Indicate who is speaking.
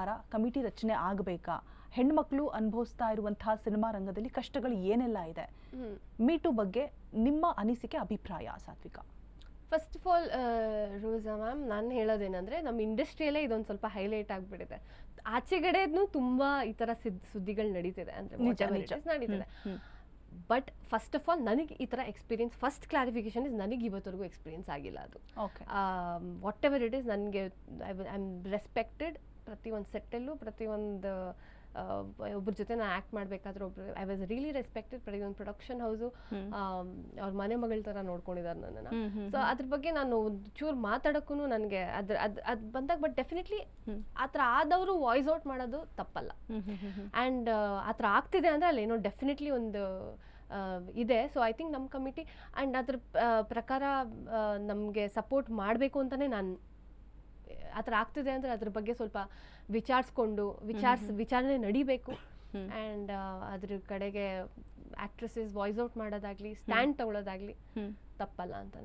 Speaker 1: ಪ್ರಕಾರ ಕಮಿಟಿ ರಚನೆ ಆಗಬೇಕಾ? ಹೆಣ್ಮಕ್ಳು ಅನುಭವಿಸ್ತಾ ಇರುವಂತಹ ಸಿನಿಮಾ ರಂಗದಲ್ಲಿ ಕಷ್ಟಗಳು ಏನೆಲ್ಲ ಇದೆ? ಮೀಟು ಬಗ್ಗೆ ನಿಮ್ಮ ಅನಿಸಿಕೆ ಅಭಿಪ್ರಾಯ Satvika.
Speaker 2: First of all Rosa ma'am ನಾನು ಹೇಳೋದೇನೆಂದರೆ ನಮ್ಮ ಇಂಡಸ್ಟ್ರಿಯಲ್ಲೇ ಇದೊಂದು ಸ್ವಲ್ಪ ಹೈಲೈಟ್ ಆಗಿಬಿಟ್ಟಿದೆ. ಆಚೆಗಡೆನೂ ತುಂಬ ಈ ಥರ ಸಿದ್ ಸುದ್ದಿಗಳು ನಡೀತಿದೆ ಅಂದರೆ. ನಡೀತಿದೆ. ಬಟ್ ಫಸ್ಟ್ ಆಫ್ ಆಲ್ ನನಗೆ ಈ ಥರ ಎಕ್ಸ್ಪೀರಿಯನ್ಸ್ ಫಸ್ಟ್ ಕ್ಲಾರಿಫಿಕೇಶನ್ ಇಸ್ ನನಗೆ ಇವತ್ತರೆಗೂ ಎಕ್ಸ್ಪೀರಿಯನ್ಸ್ ಆಗಿಲ್ಲ ಅದು.
Speaker 1: Okay
Speaker 2: whatever it is ನನಗೆ ಐ ಆಮ್ ರೆಸ್ಪೆಕ್ಟೆಡ್ ಪ್ರತಿ ಒಂದು ಸೆಟ್ಟಲ್ಲೂ ಪ್ರತಿಯೊಂದು ಒಬ್ಬರ ಜೊತೆ ನಾನು ಆ್ಯಕ್ಟ್ ಮಾಡಬೇಕಾದ್ರೆ ಒಬ್ರು ಐ ವಾಸ್ ರಿಯಲಿ ರೆಸ್ಪೆಕ್ಟೆಡ್ ಪ್ರತಿಯೊಂದು ಪ್ರೊಡಕ್ಷನ್ ಹೌಸು ಅವ್ರ ಮನೆ ಮಗಳ ಥರ ನೋಡ್ಕೊಂಡಿದ್ದಾರೆ ನನ್ನನ್ನು. ಸೊ ಅದ್ರ ಬಗ್ಗೆ ನಾನು ಚೂರು ಮಾತಾಡೋಕ್ಕೂ ನನಗೆ ಅದ್ರ ಅದು ಅದು ಬಂದಾಗ ಬಟ್ ಡೆಫಿನೆಟ್ಲಿ ಆ ಥರ ಆದವರು ವಾಯ್ಸ್ ಔಟ್ ಮಾಡೋದು ತಪ್ಪಲ್ಲ. ಆ್ಯಂಡ್ ಆ ಥರ ಆಗ್ತಿದೆ ಅಂದರೆ ಅಲ್ಲಿ ಏನೋ ಡೆಫಿನೆಟ್ಲಿ ಒಂದು ಇದೆ. ಸೊ ಐ ಥಿಂಕ್ ನಮ್ಮ ಕಮಿಟಿ ಆ್ಯಂಡ್ ಅದ್ರ ಪ್ರಕಾರ ನಮಗೆ ಸಪೋರ್ಟ್ ಮಾಡಬೇಕು ಅಂತಲೇ ನಾನು ಆ ಥರ ಆಗ್ತಿದೆ ಅಂದರೆ ಅದ್ರ ಬಗ್ಗೆ ಸ್ವಲ್ಪ ವಿಚಾರಿಸ್ಕೊಂಡು ವಿಚಾರಿಸ್ ವಿಚಾರಣೆ ನಡಿಬೇಕು. ಆ್ಯಂಡ್ ಅದ್ರ ಕಡೆಗೆ ಆ್ಯಕ್ಟ್ರೆಸಸ್ ವಾಯ್ಸ್ ಔಟ್ ಮಾಡೋದಾಗಲಿ ಸ್ಟ್ಯಾಂಡ್ ತಗೊಳ್ಳೋದಾಗಲಿ ತಪ್ಪಲ್ಲ ಅಂತ